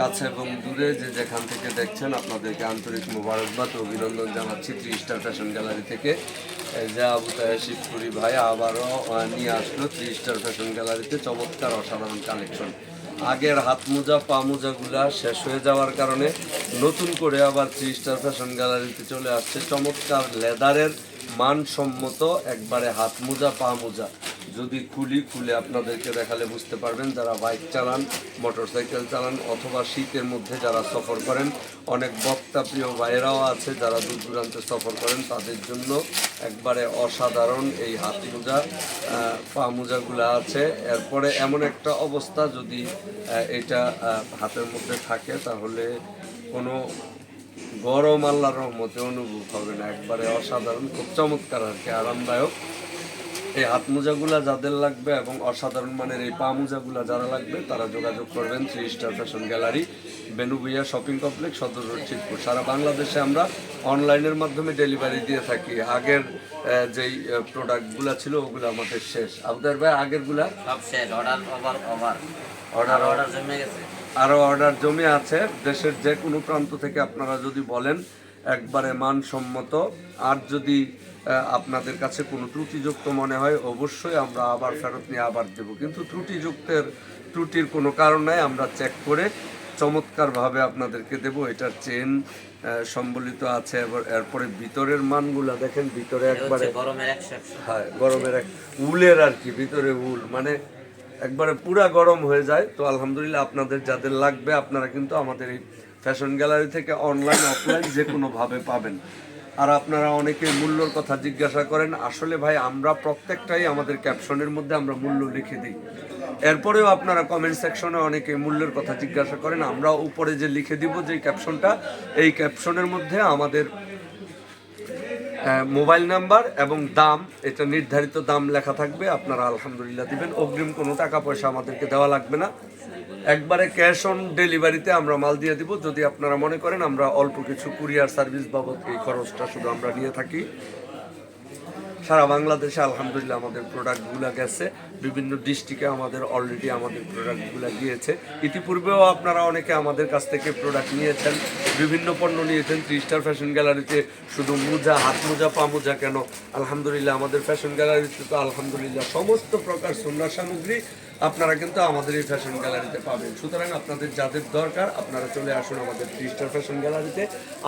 কাছে এবং দূরে যে যেখান থেকে দেখছেন আপনাদেরকে আন্তরিক মুবারকবাদ অভিনন্দন জানাচ্ছি থ্রি স্টার ফ্যাশন গ্যালারি থেকে। যে আবু তাহের শিবপুরি ভাই আবারও নিয়ে আসলো থ্রি স্টার ফ্যাশন গ্যালারিতে চমৎকার অসাধারণ কালেকশন। আগের হাত মোজা, পা মোজাগুলা শেষ হয়ে যাওয়ার কারণে নতুন করে আবার থ্রি স্টার ফ্যাশন গ্যালারিতে চলে আসছে। চমৎকার লেদারের মানসম্মত একবারে হাত মোজা, পা মোজা। যদি খুলি খুলে আপনাদেরকে দেখালে বুঝতে পারবেন, যারা বাইক চালান, মোটরসাইকেল চালান, অথবা শীতের মধ্যে যারা সফর করেন, অনেক বক্তা প্রিয় ভাইয়েরাও আছে যারা দূর দূরান্তে সফর করেন, তাদের জন্য একবারে অসাধারণ এই হাত মোজা পা মোজাগুলো আছে। এরপরে এমন একটা অবস্থা যদি এটা হাতের মধ্যে থাকে, তাহলে কোনো গরম আল্লাহর রহমতে অনুভব হবে না। একবারে অসাধারণ, খুব চমৎকার আর কি, আরামদায়ক। এই হাত মোজাগুলা যাদের লাগবে এবং অসাধারণ মানের এই পা মোজাগুলা যারা লাগবে তারা যোগাযোগ করবেন থ্রি স্টার ফ্যাশন গ্যালারি বেনুবুইয়া শপিং কমপ্লেক্স সদর রোড চিতপুর। সারা বাংলাদেশে আমরা অনলাইনের মাধ্যমে ডেলিভারি দিয়ে থাকি। আগের যেই প্রোডাক্টগুলা ছিল ওগুলো আমাদের শেষ। আপনাদের ভাই আগেরগুলা? সব শেষ। Order over over. Order order order জমে গেছে। আরও অর্ডার জমে আছে। দেশের যে কোনো প্রান্ত থেকে আপনারা যদি বলেন একবারে মানসম্মত। আর যদি আপনাদের কাছে কোনো ত্রুটিযুক্ত মনে হয় অবশ্যই আমরা আবার ফেরত নিয়ে আবার দেব। কিন্তু ত্রুটিযুক্তের ত্রুটির কোনো কারণ নাই আমরা চেক করে চমৎকারভাবে আপনাদেরকে দেব। এটার চেন সম্বলিত আছে এবার এরপরে ভিতরের মানগুলা দেখেন ভিতরে একবারে হ্যাঁ গরমের এক উলের আর কি ভিতরে উল। মানে একবারে পুরা গরম হয়ে যায়। তো আলহামদুলিল্লাহ আপনাদের যাদের লাগবে আপনারা কিন্তু আমাদের এই ফ্যাশন গ্যালারি থেকে অনলাইন অফলাইন যে কোনোভাবে পাবেন। আর আপনারা অনেকে মূল্যর কথা জিজ্ঞাসা করেন, আসলে ভাই, আমরা প্রত্যেকটাই আমাদের ক্যাপশনের মধ্যে আমরা মূল্য লিখে দিই। এরপরেও আপনারা কমেন্ট সেকশনে অনেকে মূল্যের কথা জিজ্ঞাসা করেন আমরা উপরে যে লিখে দিব যে ক্যাপশনটা এই ক্যাপশনের মধ্যে আমাদের মোবাইল নাম্বার এবং দাম, এটা নির্ধারিত দাম লেখা থাকবে, আপনারা আলহামদুলিল্লাহ দিবেন। অগ্রিম কোনো টাকা পয়সা আমাদেরকে দেওয়া লাগবে না। একবারে ক্যাশ অন ডেলিভারিতে আমরা মাল দিয়ে দিব। যদি আপনারা মনে করেন আমরা অল্প কিছু কুরিয়ার সার্ভিস বাবদ এই খরচটা শুধু আমরা নিয়ে থাকি। সারা বাংলাদেশে আলহামদুলিল্লাহ আমাদের প্রোডাক্টগুলো গেছে। বিভিন্ন ডিস্ট্রিক্টে আমাদের অলরেডি আমাদের প্রোডাক্টগুলো গিয়েছে। ইতিপূর্বেও আপনারা অনেকে আমাদের কাছ থেকে প্রোডাক্ট নিয়েছেন। বিভিন্ন পণ্য নিয়েছেন। থ্রি স্টার ফ্যাশন গ্যালারিতে শুধু মোজা, হাত মোজা, পা মোজা কেন? আলহামদুলিল্লাহ আমাদের ফ্যাশন গ্যালারিতে তো আলহামদুলিল্লাহ সমস্ত প্রকার সন্ন্যাস সামগ্রী আপনারা কিন্তু আমাদের এই ফ্যাশন গ্যালারিতে পাবেন। সুতরাং আপনাদের যাদের দরকার আপনারা চলে আসুন আমাদের থ্রি স্টার ফ্যাশন গ্যালারিতে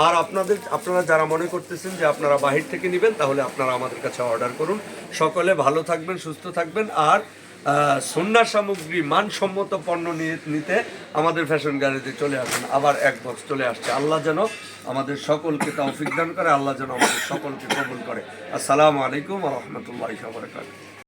আর আপনাদের আপনারা যারা মনে করতেছেন যে আপনারা বাহির থেকে নেবেন, তাহলে আপনারা আমাদের কাছে অর্ডার করুন। সকলে ভালো থাকবেন, সুস্থ থাকবেন। আর সন্ন্যাস সামগ্রী মানসম্মত পণ্য নিয়ে নিতে আমাদের ফ্যাশন গ্যালারিতে চলে আসুন। আবার এক বক্স চলে আসছে। আল্লাহ যেন আমাদের সকলকে তাও দান করে, আল্লাহ যেন আমাদের সকলকে কবুল করে। আসসালামু আলাইকুম রহমতুল্লাহ বরকাত